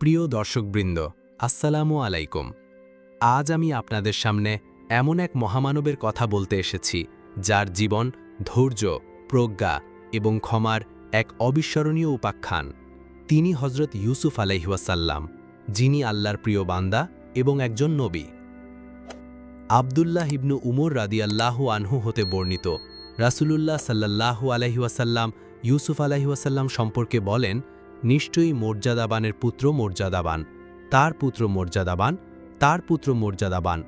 প্রিয় দর্শকবৃন্দ, আসসালামু আলাইকুম। আজ আমি আপনাদের সামনে এমন এক মহামানবের কথা বলতে এসেছি, যার জীবন ধৈর্য, প্রজ্ঞা এবং ক্ষমার এক অবিস্মরণীয় উপাখ্যান। তিনি হজরত ইউসুফ আলাইহাসাল্লাম যিনি আল্লাহর প্রিয় বান্দা এবং একজন নবী। আবদুল্লাহ ইবনু উমর রাদিয়াল্লাহু আনহু হতে বর্ণিত, রাসূলুল্লাহ সাল্লাল্লাহু আলাইহাসাল্লাম ইউসুফ আলাইহাসাল্লাম সম্পর্কে বলেন নিশ্চয়ই মর্যাদাবানের পুত্র মর্যাদাবান। তার পুত্র মর্যাদাবান, তার পুত্র মর্যাদাবান।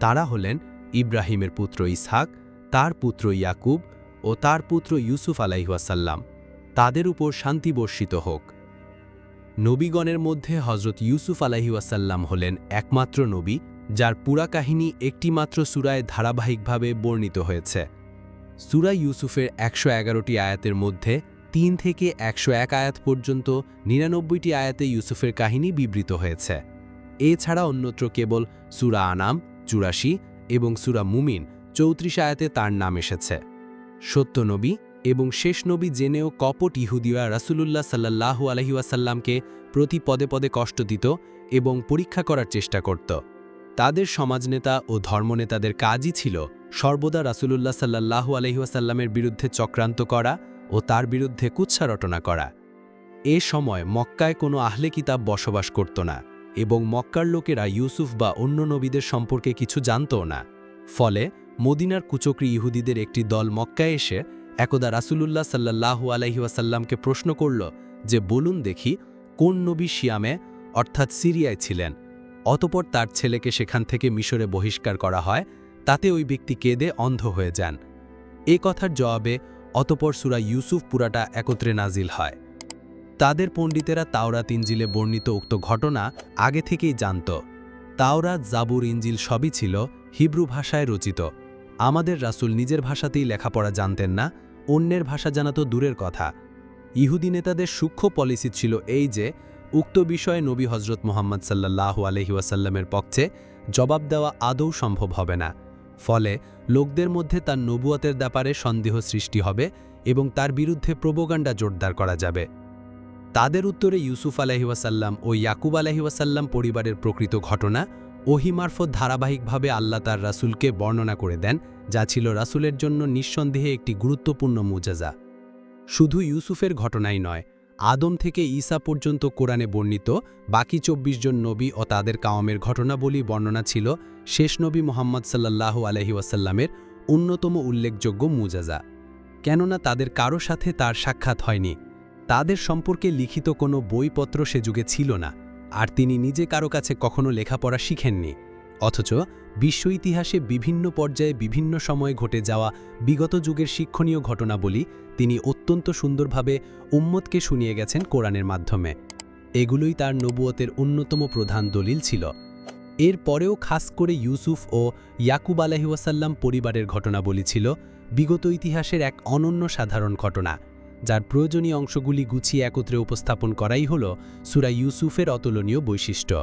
তারা হলেন ইব্রাহিমের পুত্র ইসহাক, তার পুত্র ইয়াকুব ও তার পুত্র ইউসুফ আলাইহাসাল্লাম তাদের উপর শান্তি বর্ষিত হোক। নবীগণের মধ্যে হজরত ইউসুফ আলাইহাসাল্লাম হলেন একমাত্র নবী, যার পুরা কাহিনী একটিমাত্র সুরায় ধারাবাহিকভাবে বর্ণিত হয়েছে। সুরা ইউসুফের একশো এগারোটি আয়াতের মধ্যে তিন থেকে একশো এক আয়াত পর্যন্ত নিরানব্বইটি আয়াতে ইউসুফের কাহিনী বিবৃত হয়েছে। এছাড়া অন্যত্র কেবল সুরা আনাম, চুরাশি এবং সুরা মুমিন চৌত্রিশ আয়াতে তার নাম এসেছে। সত্যনবী এবং শেষ নবী জেনেও কপট ইহুদিয়া রাসূলুল্লাহ সাল্লাল্লাহু আলহিউসাল্লামকে প্রতি পদে পদে কষ্ট দিত এবং পরীক্ষা করার চেষ্টা করত। তাদের সমাজনেতা ও ধর্মনেতাদের কাজই ছিল সর্বদা রাসূলুল্লাহ সাল্লাল্লাহু আলহিউসাল্লামের বিরুদ্ধে চক্রান্ত করা ও তার বিরুদ্ধে কুৎসা রটনা করা। এ সময় মক্কায় কোনো আহলে কিতাব বসবাস করত না এবং মক্কার লোকেরা ইউসুফ বা অন্য নবীদের সম্পর্কে কিছু জানতও না। ফলে মদিনার কুচক্রি ইহুদিদের একটি দল মক্কায় এসে একদা রাসূলুল্লাহ সাল্লাল্লাহু আলাইহি ওয়াসাল্লামকে প্রশ্ন করল যে, বলুন দেখি, কোন নবী শিয়ামে, অর্থাৎ সিরিয়ায় ছিলেন? অতপর তার ছেলেকে সেখান থেকে মিশরে বহিষ্কার করা হয়, তাতে ওই ব্যক্তি কেঁদে অন্ধ হয়ে যান। এ কথার জবাবে অতপর সুরা ইউসুফ পুরাটা একত্রে নাজিল হয়। তাদের পণ্ডিতেরা তাওরাত ইঞ্জিলে বর্ণিত উক্ত ঘটনা আগে থেকেই জানত। তাওরাত, জাবুর ইঞ্জিল সবই ছিল হিব্রু ভাষায় রচিত। আমাদের রাসূল নিজের ভাষাতেই লেখাপড়া জানতেন না, অন্যের ভাষা জানা তো দূরের কথা। ইহুদি নেতাদের সূক্ষ্ম পলিসি ছিল এই যে, উক্ত বিষয়ে নবী হজরত মোহাম্মদ সাল্লাহ আলহিউসাল্লামের পক্ষে জবাব দেওয়া আদৌ সম্ভব হবে না। ফলে লোকদের মধ্যে তার নবুয়তের ব্যাপারে সন্দেহ সৃষ্টি হবে এবং তার বিরুদ্ধে প্রবোগান্ডা জোরদার করা যাবে। তাদের উত্তরে ইউসুফ আলহিউসাল্লাম ও ইয়াকুব আলহিউসাল্লাম পরিবারের প্রকৃত ঘটনা, ওহি মারফত ধারাবাহিকভাবে আল্লাহ তার রাসুলকে বর্ণনা করে দেন, যা ছিল রাসুলের জন্য নিঃসন্দেহে একটি গুরুত্বপূর্ণ মুজাজা। শুধু ইউসুফের ঘটনাই নয় আদম থেকে ঈসা পর্যন্ত কোরআনে বর্ণিত, বাকি চব্বিশ জন নবী ও তাদের কাওয়ামের ঘটনাবলী বর্ণনা ছিল শেষ নবী মোহাম্মদ সাল্লাল্লাহু আলহি ওয়াসাল্লামের অন্যতম উল্লেখযোগ্য মুজাজা। কেননা তাদের কারও সাথে তার সাক্ষাৎ হয়নি, তাদের সম্পর্কে লিখিত কোনো বইপত্র সে যুগে ছিল না, আর তিনি নিজে কারও কাছে কখনো লেখাপড়া শিখেননি। অথচ বিশ্ব ইতিহাসে বিভিন্ন পর্যায়ে বিভিন্ন সময়ে ঘটে যাওয়া বিগত যুগের শিক্ষণীয় ঘটনাবলী তিনি অত্যন্ত সুন্দরভাবে উম্মতকে শুনিয়ে গেছেন কোরআনের মাধ্যমে। এগুলোই তার নবুয়তের অন্যতম প্রধান দলিল ছিল। এর পরেও খাস করে ইউসুফ ও ইয়াকুব আলহিউসাল্লাম পরিবারের ঘটনাবলী ছিল বিগত ইতিহাসের এক অনন্য সাধারণ ঘটনা, যার প্রয়োজনীয় অংশগুলি গুছিয়ে একত্রে উপস্থাপন করাই হল সুরা ইউসুফের অতুলনীয় বৈশিষ্ট্য।